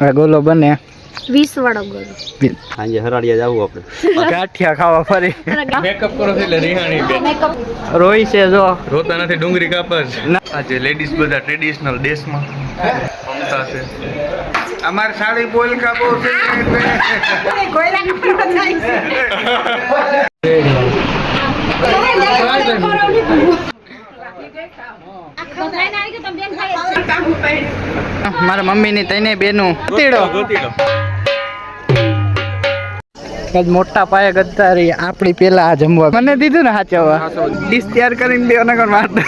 આ ગોલો બને. વીસ વાળો ગોલો. સાંજે હરાડિયા જવું આપણે. ગાંઠિયા ખાવા ફરી. મેકઅપ કરો છો એટલે રિહાણી બેન. રોઈ છે જો. રોતા નથી ડુંગળી કાપર. આજે લેડીઝ બધા ટ્રેડિશનલ ડ્રેસમાં મમતા છે. અમાર સાડી બોલ કા થાય છે. મારા મમ્મી ની તઈને બેનું. ગતીડો. ગોતીડો. મોટા પાયે ગદ્દારી આપણી પેલા આ જમવા. મને દીધું ને હાચવા ડીશ તૈયાર કરીને બે નગર મને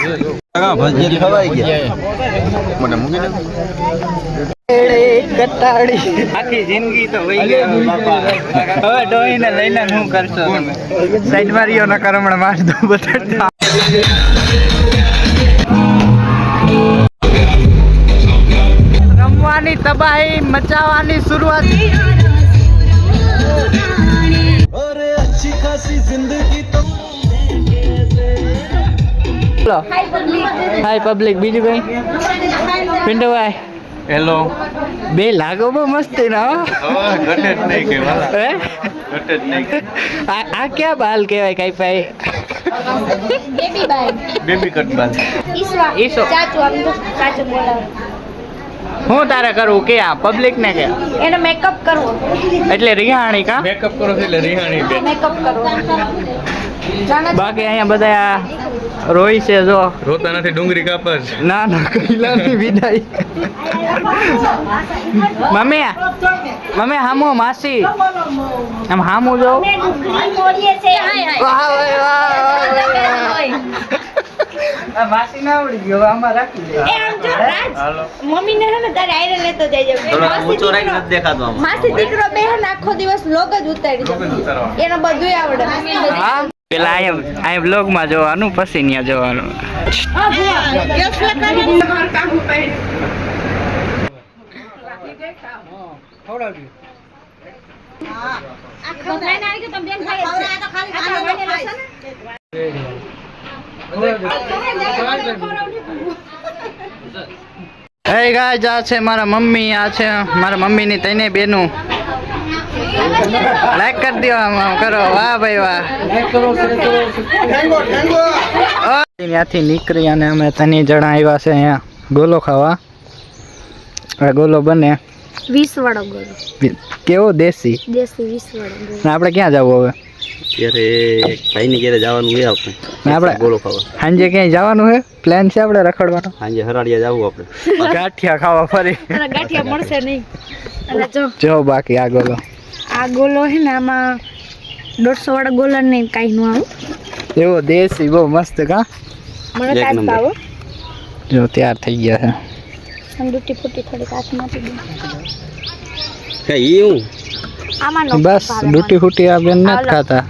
કટાડી આખી જિંદગી તો વહી ગઈ. હવે ડોહીને લઈને હું કરશો તમે. સાઈડ મારીઓ ન કર માર દો બટાટા રમવાની તબાહી મચાવવાની શરૂઆત. બોલો. હાય પબ્લિક બીજું કઈ? પિંડુભાઈ હેલો બે લાગો બહુ મસ્તી ના હો. ઘટે જ નહીં કહેવાય હે? ઘટે જ નહીં આ ક્યાં બાલ કહેવાય કઈ ભાઈ? બેબી બાય બેબી કટ બાલ. ઈસવા ઈસો. ચાચુ આમ તો ચાચુ બોલાવે. હું તારે કરવું? કે આ પબ્લિક ને કે? એને મેકઅપ કરવો. એટલે રિહાણી કા? મેકઅપ કરો એટલે રિહાણી બેન. મેકઅપ કરવો. બાકી અહીંયા બધા રોઈ છે જો. રોતા નથી ડુંગળી કાપસ ના ના કઈલાની વિદાય. મમ્મી મમ્મી હામો માસી. આમ હામો જો. વાહ વાહ વાહ વાહ માસી ના આવડી ગયો આમાં રાખી દે. એ આમ જો રાજ હાલો મમ્મીને હે ને તારે આયરે લેતો જજો. માસી રાખી દીકરો- નથી દેખાતો આમાં. માસી દીકરો બે આખો દિવસ લોગ જ ઉતારી દે. એને બધુંય આવડે. હા પેલા જોવાનું પછી ત્યાં જોવાનું. આ તો? હે ગાઈસ આ છે મારા મમ્મી આ છે મારા મમ્મીની તઈને બેનું. લાઈક કરી દો આમ કરો. વાહ ભાઈ વાહ. ત્યાંથી નીકળી અને અમે તને જણા આવ્યા છે અહીંયા ગોલો ખાવા. આ ગોલો બને. વીસ વાળો ગોલો. કેવો દેશી? દેશી વીસ વાળો આપણે ક્યાં જવું હવે? ત્યારે ભાઈની ઘેરે જવાનું છે આપણે. આપણે બોલો ખાવા સાંજે ક્યાંય જવાનું છે? પ્લાન છે આપણે રખડવાનો? સાંજે હરાડિયા જવું આપણે. ગાંઠિયા ખાવા ફરી. ગાંઠિયા મળશે નહીં. જો. જો બાકી આ ગોલો. આ ગોલો છે ને આમાં દોઢસો વાળા ગોલા નહીં કાંઈ નું આવું. એવો દેશી બહુ મસ્ત કા? મને એક પાવો જો તૈયાર થઈ ગયા છે. ડૂટી ફૂટી થોડીક હાથમાંથી દે. કઈ ઈ હું? આમાં નો બસ ડૂટી ફૂટી આ બેન નથી ખાતા.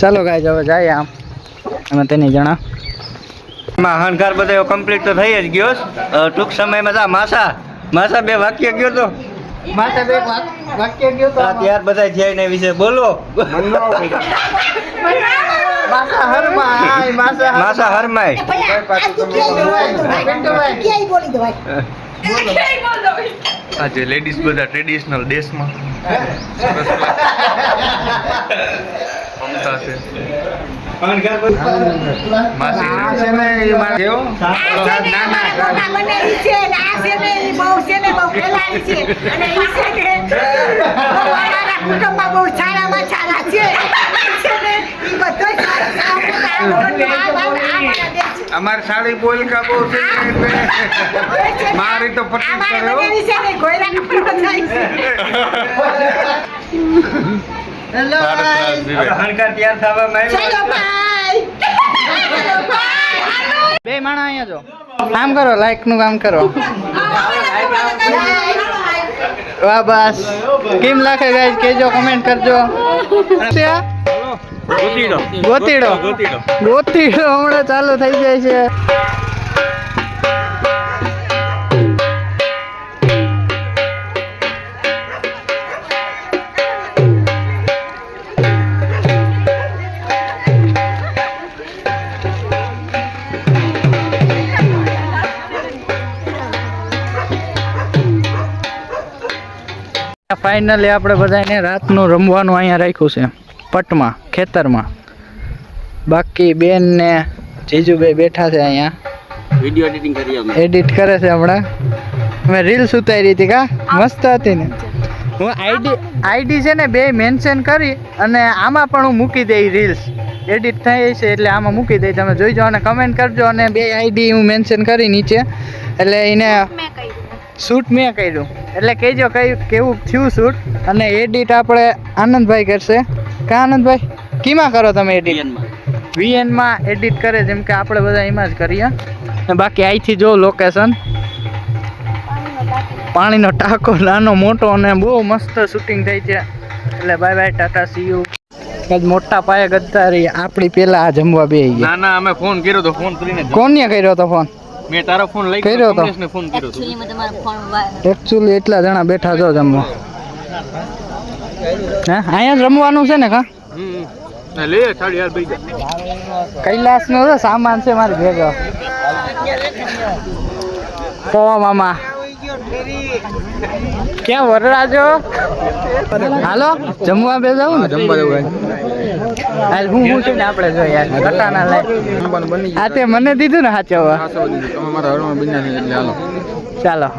ચાલો ગાય હવે જાય આમ. અમે તેની જણા. એમાં હણકાર બધો કમ્પ્લીટ તો થઈ જ ગયો ટૂંક સમયમાં તા માસા માસા બે વાક્ય ગયો તો? માસા બે વાક્ય. ગયો આ ત્યાર બધા એના વિશે બોલો. માસા હરમાં માસા માસા હરમાય આજે લેડીઝ બધા ટ્રેડિશનલ ડ્રેસમાં અમાર સાડી બોલ કા બહુ છે. એટલે મારી તો પટ્ટી કર્યો હેલો. હણકાર તૈયાર થવામાં બે માણા અહીંયા જો. કામ કરો લાઈકનું કામ કરો. વાહ બસ. કેમ લાગે ગાઈસ કેજો કમેન્ટ કરજો. ગોતીડો. ગોતીડો. ગોતીડો હમણાં ચાલુ થઈ જાય છે. ફાઇનલી આપણે બધાને રાતનું રમવાનું અહીંયા રાખ્યું છે. પટમાં ખેતરમાં. બાકી બેન ને જીજુભાઈ બેઠા છે અહીંયા. વીડિયો એડિટિંગ કરી અમે. એડિટ કરે છે હમણાં. મેં રીલ્સ ઉતારી હતી કા? મસ્ત હતી ને. હું આઈડી આઈડી છે ને બે મેન્શન કરી અને આમાં પણ હું મૂકી દઈ રીલ્સ એડિટ થઈ છે એટલે આમાં મૂકી દઈ તમે જોઈજો અને કમેન્ટ કરજો અને બે આઈડી હું મેન્શન કરી નીચે. એટલે એને શૂટ મેં કર્યું. એટલે કહેજો કઈ કેવું થયું શૂટ અને એડિટ આપણે આનંદભાઈ કરશે. કા આનંદભાઈ? કીમાં કરો તમે એડિટ વીએનમાં એડિટ કરે જેમ કે આપણે બધા એમાં જ કરીએ. ને બાકી અહીંથી જો લોકેશન પાણીનો ટાંકો નાનો મોટો અને બહુ મસ્ત શૂટિંગ થઈ છે. એટલે bye bye tata see you કદ મોટા પાયે ગદ્દારી આપણી પેલા આ જમવા બે ના ના અમે ફોન કર્યો તો ફોન કરીને કોને કર્યો તો ફોન મેં તારો ફોન લઈ કર્યો તો. કમલેશને ફોન કર્યો તો. એકચ્યુઅલી તમારો ફોન એક્ચ્યુઅલી એટલા જણા બેઠા છો જમવા. હે? અહીંયા જ રમવાનું છે ને કા? હમ. લે સાડી યાર ભાઈ કૈલાસ નો સામાન છે મારે ભેગો. કો મામા. ક્યાં વરરાજો? હાલો જમવા બે જાવ ને જમવા જવું હાલ હું હું છે ને આપણે જો યાર કટાના લાય આ તે મને દીધું ને હાલો ચાલો.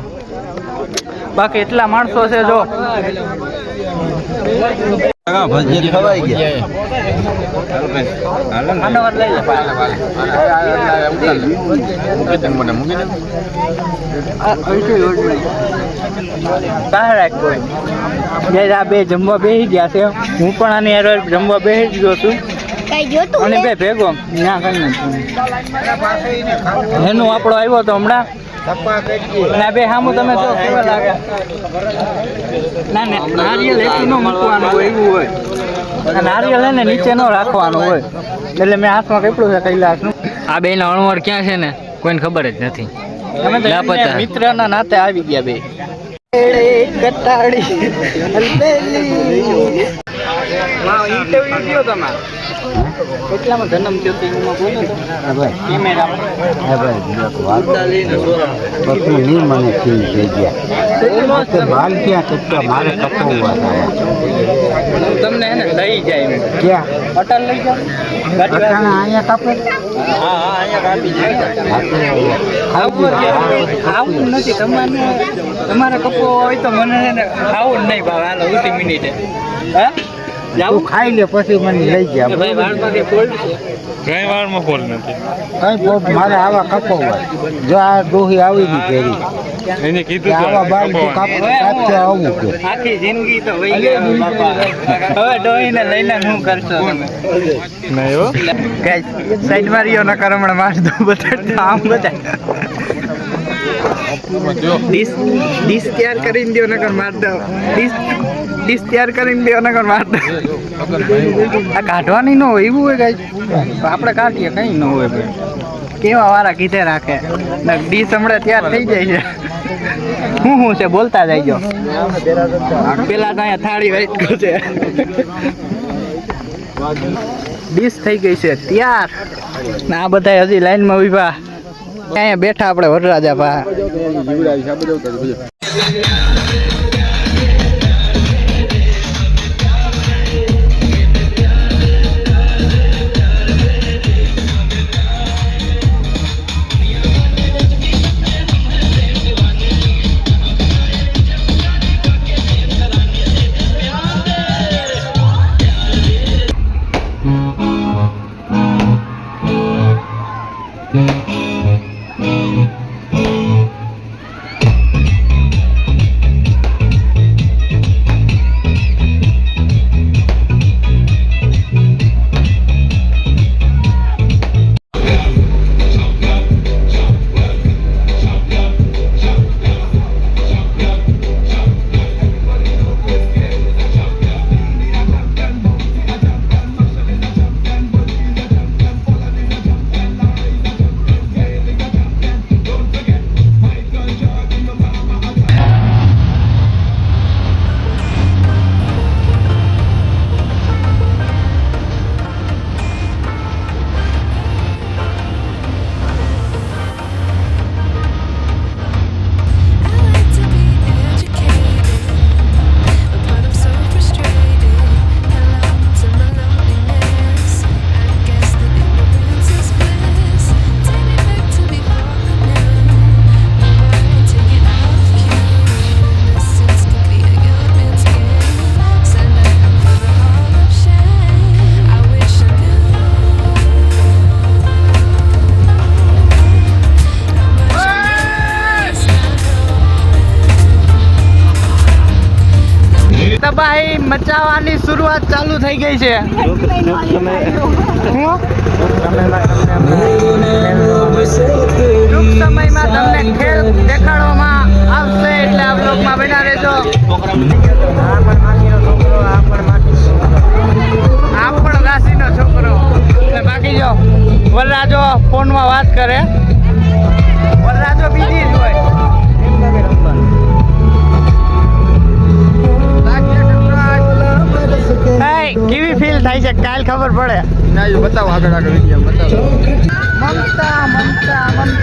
બાકી એટલા માણસો છે જો. રાખ કોઈ બે જમવા બેસી ગયા છે હું પણ આની હારે જમવા બેસી જ ગયો છું અને બે ભેગો ના કઈ નથી. એનું આપણો આવ્યો તો હમણાં આ બે સામું તમે જો કેવા લાગે? ના ના નારિયેલ એટલું ન મૂકવાનું હોય. એવું હોય. નારિયેલ હે ને નીચે ન રાખવાનું હોય. એટલે મેં હાથમાં કેટલું છે કૈલાસનું. આ બે ના અણવર ક્યાં છે ને? કોઈને ખબર જ નથી. મિત્ર ના નાતે આવી ગયા બે. કટાડી કેટલામાં જન્મ થયો તો એમાં બોલો તો. બાલ ક્યાં કેટલા મારે કપાવવા તમને હે લઈ જાય ક્યાં? અટલ લઈ જાઓ. ગાડી અહીંયા કાપે? હા હા અહીંયા કાપી જાય આવું નથી. તમારે તમારે કપો હોય તો મને ખાવું જ નહીં ભાવ. હાલો ઉસી મિનિટે. હે? તું ખાઈ લે પછી મને લઈ ગયા ભાઈ વાળમાંથી ફોલ્ડ છે? કઈ વાળમાં ફોન નથી? કઈ બોબ મારે આવા કપાવવા જો આ દોહી આવી ગઈ ઘેરી. એને કીધું આવા બાલ તો કાપ કાપતે આવું કે આખી જિંદગી તો વહી ગઈ બાપા. હવે ડોહીને લઈને શું કરશો તમે? નહીં હો. ગાઈસ સાઈડ મારીઓ ન કરમણ હમણાં માર દો બધા આમ બધા. ડીશ તૈયાર કરીને દો નકર માર દો. ડીશ તૈયાર કરીને દો નગર માર કાઢવાની ન હોય, એવું હોય ગાઈસ આપણે કાઢીએ, કઈ ન હોય કેવા વાળા કીધે રાખે. ડીશ હમણાં તૈયાર થઈ જાય છે. હું હું છે, બોલતા જઈજો પેલા તો અહીંયા થાળી વાઈટ છે ડીશ થઈ ગઈ છે, તૈયાર. ને આ બધા હજી લાઈનમાં ઊભા અહીંયા બેઠા આપણે વરરાજા ભા. મચાવવાની શરૂઆત ચાલુ થઈ ગઈ છે. ટૂંક સમયમાં તમને ખેલ દેખાડવામાં આવશે એટલે આ બ્લોગમાં બના રહેજો. આ પણ માસીનો છોકરો. બાકી જો વરરાજો ફોનમાં વાત કરે. વરરાજો બીજી જ હોય. કેવી ફીલ થાય છે? કાલ ખબર પડે. બતાવો આગળ આગળ વીડિયો બતાવો. મમતા મમતા મમતા.